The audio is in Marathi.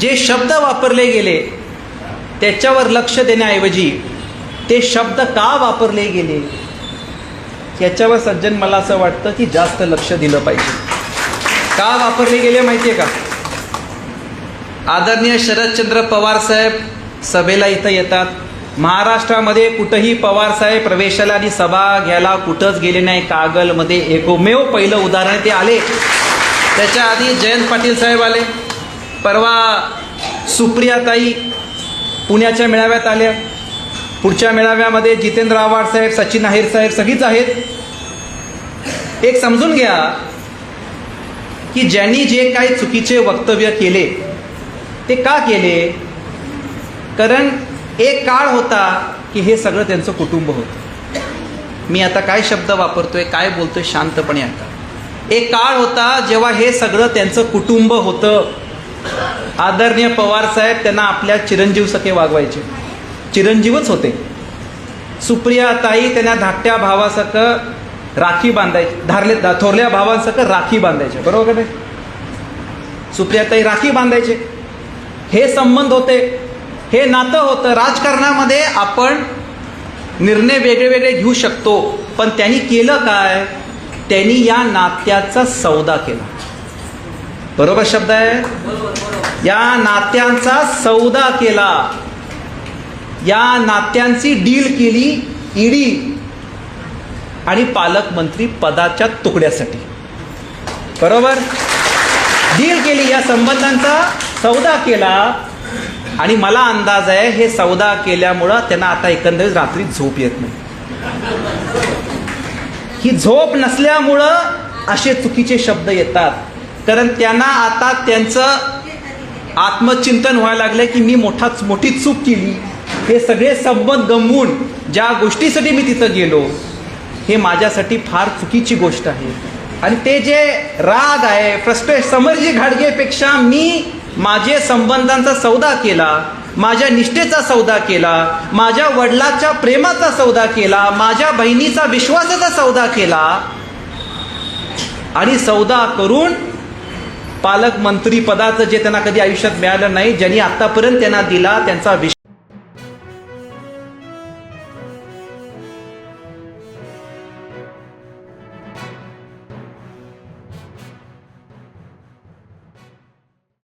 जे शब्द वापरले गेले त्याच्यावर लक्ष देण्याऐवजी ते शब्द का वापरले गेले? याच्यावर सज्जन मला असं वाटतं की जास्त लक्ष दिलं पाहिजे. का वापरले गेले माहिती आहे का? आदरणीय शरदचंद्र पवार साहेब सभेला इथं येतात. महाराष्ट्रामध्ये कुठंही पवार साहेब प्रवेशाला आणि सभा घ्यायला कुठंच गेले नाही. कागलमध्ये एकमेव पहिलं उदाहरण ते आले. त्याच्या आधी जयंत पाटील साहेब आले. परवा सुप्रियाताई पुण्याच्या मेळाव्यात आल्या. पुढच्या मेळाव्यामध्ये जितेंद्र आव्हाड साहेब सचिन आहेर साहेब सगळीच आहेत. एक समजून घ्या की ज्यांनी जे काही चुकीचे वक्तव्य केले ते का केले? कारण एक काळ होता की हे सगळं त्यांचं कुटुंब होतं. मी आता काय शब्द वापरतोय काय बोलतोय शांतपणे आता. एक काळ होता जेव्हा हे सगळं त्यांचं कुटुंब होतं. आदरणीय पवार साहेब त्यांना आपल्या चिरंजीव सखे वागवायचे. चिरंजीवच होते. सुप्रिया ताई त्यांना धाकट्या भावासक राखी बांधायची धारले थोरल्या भावांसकं राखी बांधायचे बरोबर का नाही? सुप्रियाताई राखी बांधायचे. हे संबंध होते. हे नातं होतं. राजकारणामध्ये आपण निर्णय वेगळे वेगळे घेऊ शकतो पण त्यांनी केलं काय? त्यांनी या नात्याचा सौदा केला. बरोबर शब्द आहे? या नात्यांचा सौदा केला. या नात्यांची डील केली ईडी आणि पालकमंत्री पदाच्या तुकड्यासाठी. बरोबर? डील केली या संबंधांचा सौदा केला आणि मला अंदाज आहे हे सौदा केल्यामुळं त्यांना आता एकंदरीत रात्री झोप येत नाही. ही झोप नसल्यामुळं असे चुकीचे शब्द येतात. कारण त्यांना आता त्यांचं आत्मचिंतन व्हायला लागलं की मी मोठाच मोठी चूक केली. हे सगळे संबंध गमवून ज्या गोष्टीसाठी मी तिथं गेलो हे माझ्यासाठी फार चुकीची गोष्ट आहे. आणि ते जे राग आहे फ्रस्ट्रेट समरजी घाडगेपेक्षा मी माझे संबंधांचा सौदा केला माझ्या निष्ठेचा सौदा केला माझ्या वडिलाच्या प्रेमाचा सौदा केला माझ्या बहिणीचा विश्वासाचा सौदा केला. आणि सौदा करून पालकमंत्री पदाचं जे त्यांना कधी आयुष्यात मिळालं नाही ज्यांनी आतापर्यंत त्यांना दिला त्यांचा विश्वास